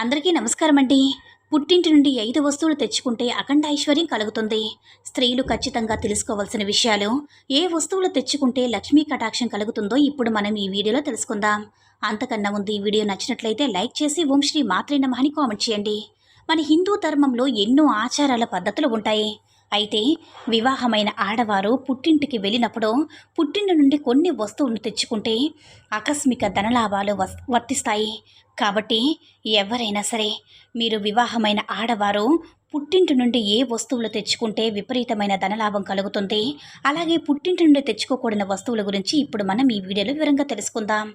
అందరికీ నమస్కారం అండి పుట్టింటి నుండి ఐదు వస్తువులు తెచ్చుకుంటే అఖండ ఐశ్వర్యం కలుగుతుంది. స్త్రీలు ఖచ్చితంగా తెలుసుకోవాల్సిన విషయాలు ఏ వస్తువులు తెచ్చుకుంటే లక్ష్మీ కటాక్షం కలుగుతుందో ఇప్పుడు మనం ఈ వీడియోలో తెలుసుకుందాం. అంతకన్నా ముందు ఈ వీడియో నచ్చినట్లయితే లైక్ చేసి ఓం శ్రీ మాత్రే నమః అని కామెంట్ చేయండి. మన హిందూ ధర్మంలో ఎన్నో ఆచారాల పద్ధతులు ఉంటాయి. అయితే వివాహమైన ఆడవారు పుట్టింటికి వెళ్ళినప్పుడు పుట్టింటి నుండి కొన్ని వస్తువులను తెచ్చుకుంటే ఆకస్మిక ధనలాభాలు వస్ వర్తిస్తాయి. కాబట్టి ఎవరైనా సరే మీరు వివాహమైన ఆడవారు పుట్టింటి నుండి ఏ వస్తువులు తెచ్చుకుంటే విపరీతమైన ధనలాభం కలుగుతుంది. అలాగే పుట్టింటి నుండి తెచ్చుకోకూడని వస్తువుల గురించి ఇప్పుడు మనం ఈ వీడియోలో వివరంగా తెలుసుకుందాం.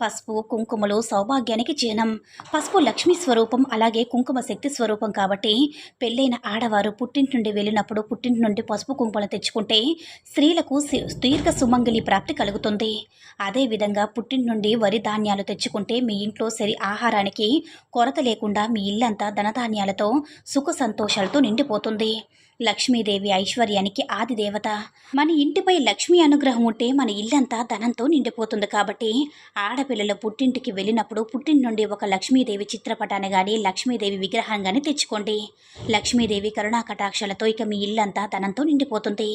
పసుపు కుంకుమలు సౌభాగ్యానికి చిహ్నం పసుపు లక్ష్మీ స్వరూపం అలాగే కుంకుమ శక్తి స్వరూపం కాబట్టి పెళ్ళైన ఆడవారు పుట్టింటి నుండి వెళ్ళినప్పుడు పుట్టింటి నుండి పసుపు కుంకుమలు తెచ్చుకుంటే స్త్రీలకు దీర్ఘ సుమంగళి ప్రాప్తి కలుగుతుంది. అదేవిధంగా పుట్టింటి నుండి వరి ధాన్యాలు తెచ్చుకుంటే మీ ఇంట్లో సరి ఆహారానికి కొరత లేకుండా మీ ఇల్లంతా ధనధాన్యాలతో సుఖ సంతోషాలతో నిండిపోతుంది. లక్ష్మీదేవి ఐశ్వర్యానికి ఆది దేవత. మన ఇంటిపై లక్ష్మీ అనుగ్రహం ఉంటే మన ఇల్లంతా ధనంతో నిండిపోతుంది కాబట్టి ఆడపిల్లలు పుట్టింటికి వెళ్ళినప్పుడు పుట్టింటి నుండి ఒక లక్ష్మీదేవి చిత్రపటాన్ని కానీ లక్ష్మీదేవి విగ్రహం కానీ తెచ్చుకోండి. లక్ష్మీదేవి కరుణా కటాక్షాలతో ఇక మీ ఇల్లంతా ధనంతో నిండిపోతుంది.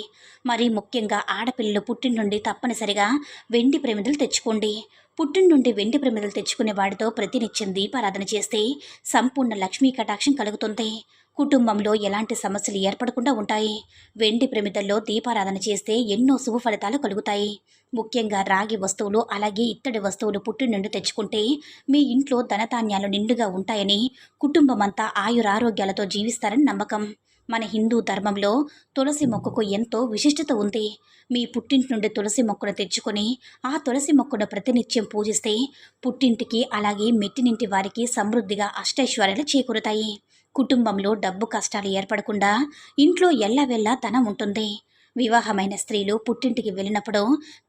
మరి ముఖ్యంగా ఆడపిల్లలు పుట్టింటి నుండి తప్పనిసరిగా వెండి ప్రమిదలు తెచ్చుకోండి. పుట్టిన నుండి వెండి ప్రమిదలు తెచ్చుకునే వాడితో ప్రతినిత్యం దీపారాధన చేస్తే సంపూర్ణ లక్ష్మీ కటాక్షం కలుగుతుంది కుటుంబంలో ఎలాంటి సమస్యలు ఏర్పడకుండా ఉంటాయి. వెండి ప్రమిదల్లో దీపారాధన చేస్తే ఎన్నో శుభ ఫలితాలు కలుగుతాయి. ముఖ్యంగా రాగి వస్తువులు అలాగే ఇత్తడి వస్తువులు పుట్టినుండి తెచ్చుకుంటే మీ ఇంట్లో ధనధాన్యాలు నిండుగా ఉంటాయని కుటుంబమంతా ఆయురారోగ్యాలతో జీవిస్తారని నమ్మకం. మన హిందూ ధర్మంలో తులసి మొక్కకు ఎంతో విశిష్టత ఉంది. మీ పుట్టింటి నుండి తులసి మొక్కను తెచ్చుకొని ఆ తులసి మొక్కను ప్రతినిత్యం పూజిస్తే పుట్టింటికి అలాగే మెట్టినింటి వారికి సమృద్ధిగా అష్టైశ్వర్యాలు చేకూరుతాయి. కుటుంబంలో డబ్బు కష్టాలు ఏర్పడకుండా ఇంట్లో ఎల్లవెల్లా ధనం ఉంటుంది. వివాహమైన స్త్రీలు పుట్టింటికి వెళ్ళినప్పుడు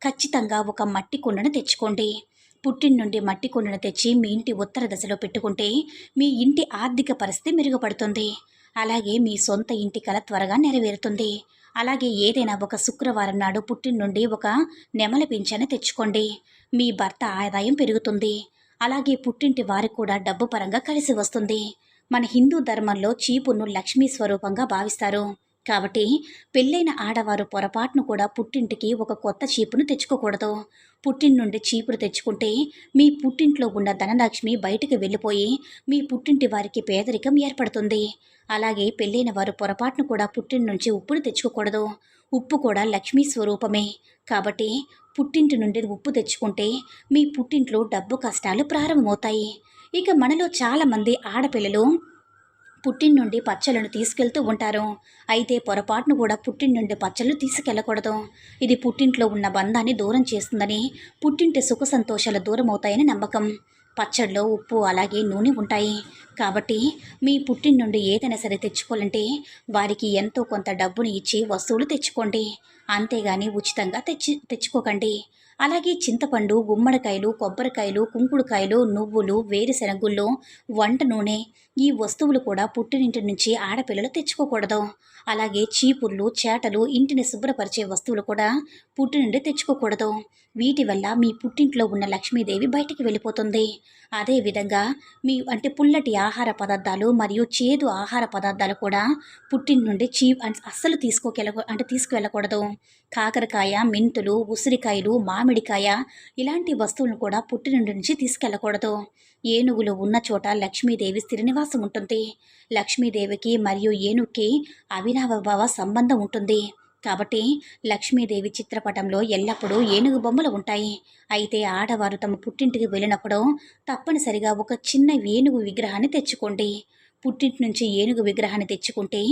ఖచ్చితంగా ఒక మట్టి కుండను తెచ్చుకోండి. పుట్టిన నుండి మట్టి కుండను తెచ్చి మీ ఇంటి ఉత్తర దశలో పెట్టుకుంటే మీ ఇంటి ఆర్థిక పరిస్థితి మెరుగుపడుతుంది. అలాగే మీ సొంత ఇంటి కల త్వరగా నెరవేరుతుంది. అలాగే ఏదైనా ఒక శుక్రవారం నాడు పుట్టిన నుండి ఒక నెమల పింఛను తెచ్చుకోండి. మీ భర్త ఆదాయం పెరుగుతుంది. అలాగే పుట్టింటి వారికి కూడా డబ్బు పరంగా కలిసి వస్తుంది. మన హిందూ ధర్మంలో చీపును లక్ష్మీ స్వరూపంగా భావిస్తారు. కాబట్టి పెళ్ళైన ఆడవారు పొరపాటును కూడా పుట్టింటికి ఒక కొత్త చీపును తెచ్చుకోకూడదు. పుట్టింటి నుండి చీపురు తెచ్చుకుంటే మీ పుట్టింట్లో ఉన్న ధనలక్ష్మి బయటికి వెళ్ళిపోయి మీ పుట్టింటి వారికి పేదరికం ఏర్పడుతుంది. అలాగే పెళ్ళైన వారు పొరపాటును కూడా పుట్టింటి నుంచి ఉప్పును తెచ్చుకోకూడదు. ఉప్పు కూడా లక్ష్మీ స్వరూపమే. కాబట్టి పుట్టింటి నుండి ఉప్పు తెచ్చుకుంటే మీ పుట్టింట్లో డబ్బు కష్టాలు ప్రారంభమవుతాయి. ఇక మనలో చాలామంది ఆడపిల్లలు పుట్టిన నుండి పచ్చలను తీసుకెళ్తూ ఉంటారు. అయితే పొరపాటును కూడా పుట్టిన నుండి పచ్చళ్ళు తీసుకెళ్ళకూడదు ఇది పుట్టింట్లో ఉన్న బంధాన్ని దూరం చేస్తుందని పుట్టింటి సుఖ సంతోషాలు దూరం అవుతాయని నమ్మకం. పచ్చడిలో ఉప్పు అలాగే నూనె ఉంటాయి. కాబట్టి మీ పుట్టిన నుండి ఏదైనా సరే తెచ్చుకోవాలంటే వారికి ఎంతో కొంత డబ్బుని ఇచ్చి వస్తువులు తెచ్చుకోండి. అంతేగాని ఉచితంగా తెచ్చి తెచ్చుకోకండి. అలాగే చింతపండు గుమ్మడికాయలు కొబ్బరికాయలు కుంకుడుకాయలు నువ్వులు వేరుశెనగుల్లో వంట నూనె ఈ వస్తువులు కూడా పుట్టినింటి నుంచి ఆడపిల్లలు తెచ్చుకోకూడదు. అలాగే చీపుర్లు చేటలు ఇంటిని శుభ్రపరిచే వస్తువులు కూడా పుట్టి నుండి తెచ్చుకోకూడదు. వీటి వల్ల మీ పుట్టింట్లో ఉన్న లక్ష్మీదేవి బయటికి వెళ్ళిపోతుంది. అదేవిధంగా మీ అంటే పుల్లటి ఆహార పదార్థాలు మరియు చేదు ఆహార పదార్థాలు కూడా పుట్టిన నుండి చీ అస్సలు తీసుకోకెళ్ళ అంటే తీసుకువెళ్ళకూడదు. కాకరకాయ మెంతులు ఉసిరికాయలు మామిడికాయ ఇలాంటి వస్తువులను కూడా పుట్టినుండి నుంచి తీసుకెళ్ళకూడదు. ఏనుగులు ఉన్న చోట లక్ష్మీదేవి స్థిర అవకాశం ఉంటుంది. లక్ష్మీదేవికి మరియు ఏనుగుకి అవినాభావ సంబంధం ఉంటుంది. కాబట్టి లక్ష్మీదేవి చిత్రపటంలో ఎల్లప్పుడూ ఏనుగు బొమ్మలు ఉంటాయి. అయితే ఆడవారు తమ పుట్టింటికి వెళ్ళినప్పుడు తప్పనిసరిగా ఒక చిన్న ఏనుగు విగ్రహాన్ని తెచ్చుకోండి. పుట్టింటి నుంచి ఏనుగు విగ్రహాన్ని తెచ్చుకుంటే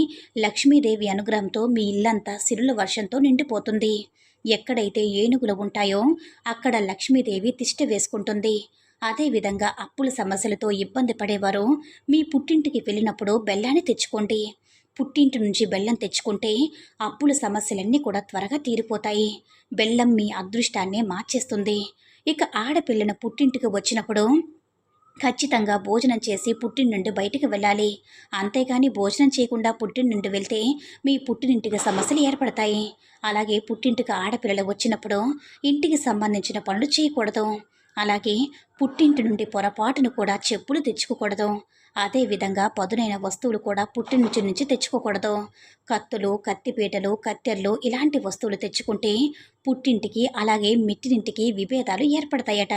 లక్ష్మీదేవి అనుగ్రహంతో మీ ఇల్లంతా సిరుల వర్షంతో నిండిపోతుంది. ఎక్కడైతే ఏనుగులు ఉంటాయో అక్కడ లక్ష్మీదేవి తిష్ట వేసుకుంటుంది. అదేవిధంగా అప్పుల సమస్యలతో ఇబ్బంది పడేవారు. మీ పుట్టింటికి వెళ్ళినప్పుడు బెల్లాన్ని తెచ్చుకోండి. పుట్టింటి నుంచి బెల్లం తెచ్చుకుంటే అప్పుల సమస్యలన్నీ కూడా త్వరగా తీరిపోతాయి. బెల్లం మీ అదృష్టాన్ని మార్చేస్తుంది. ఇక ఆడపిల్లను పుట్టింటికి వచ్చినప్పుడు ఖచ్చితంగా భోజనం చేసి పుట్టిన నుండి బయటికి వెళ్ళాలి. అంతేగాని భోజనం చేయకుండా పుట్టిన నుండి వెళ్తే మీ పుట్టినింటికి సమస్యలు ఏర్పడతాయి. అలాగే పుట్టింటికి ఆడపిల్లలు వచ్చినప్పుడు ఇంటికి సంబంధించిన పనులు చేయకూడదు. అలాగే పుట్టింటి నుండి పొరపాటును కూడా చెప్పులు తెచ్చుకోకూడదు. అదేవిధంగా పదునైన వస్తువులు కూడా పుట్టినుంచి నుంచి తెచ్చుకోకూడదు. కత్తులు కత్తిపీటలు కత్తెర్లు ఇలాంటి వస్తువులు తెచ్చుకుంటే పుట్టింటికి అలాగే మిట్టినింటికి విభేదాలు ఏర్పడతాయట.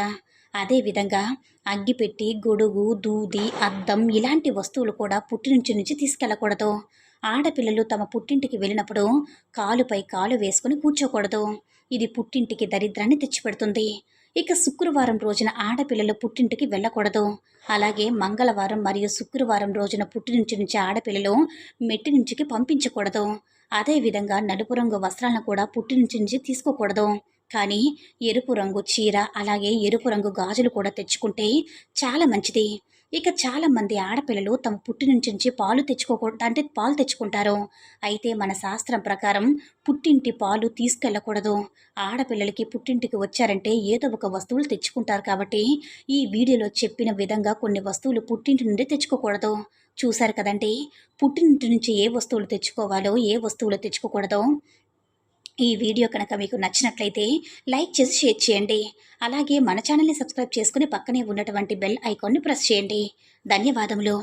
అదేవిధంగా అగ్గిపెట్టి గొడుగు దూది అద్దం ఇలాంటి వస్తువులు కూడా పుట్టినుంచి నుంచి తీసుకెళ్ళకూడదు. ఆడపిల్లలు తమ పుట్టింటికి వెళ్ళినప్పుడు కాలుపై కాలు వేసుకుని కూర్చోకూడదు. ఇది పుట్టింటికి దరిద్రాన్ని తెచ్చిపెడుతుంది. ఇక శుక్రవారం రోజున ఆడపిల్లలు పుట్టింటికి వెళ్ళకూడదు. అలాగే మంగళవారం మరియు శుక్రవారం రోజున పుట్టినుంచి నుంచి ఆడపిల్లలు మెట్టి నుంచికి పంపించకూడదు. అదేవిధంగా నలుపు రంగు వస్త్రాలను కూడా పుట్టినుంచి నుంచి తీసుకోకూడదు. కానీ ఎరుపు రంగు చీర అలాగే ఎరుపు రంగు గాజులు కూడా తెచ్చుకుంటే చాలా మంచిది. ఇక చాలా మంది ఆడపిల్లలు తమ పుట్టి నుంచి పాలు తెచ్చుకోకూడదు అంటే పాలు తెచ్చుకుంటారు. అయితే మన శాస్త్రం ప్రకారం పుట్టింటి పాలు తీసుకెళ్ళకూడదు. ఆడపిల్లలకి పుట్టింటికి వచ్చారంటే ఏదో ఒక వస్తువులు తెచ్చుకుంటారు కాబట్టి ఈ వీడియోలో చెప్పిన విధంగా కొన్ని వస్తువులు పుట్టింటి నుండి తెచ్చుకోకూడదు. చూశారు కదండి? పుట్టింటి నుంచి ఏ వస్తువులు తెచ్చుకోవాలో ఏ వస్తువులు తెచ్చుకోకూడదో ఈ వీడియో కనుక మీకు నచ్చినట్లయితే లైక్ చేసి షేర్ చేయండి. అలాగే మన ఛానల్ని సబ్స్క్రైబ్ చేసుకుని పక్కనే ఉన్నటువంటి బెల్ ఐకాన్ని ప్రెస్ చేయండి. ధన్యవాదములు.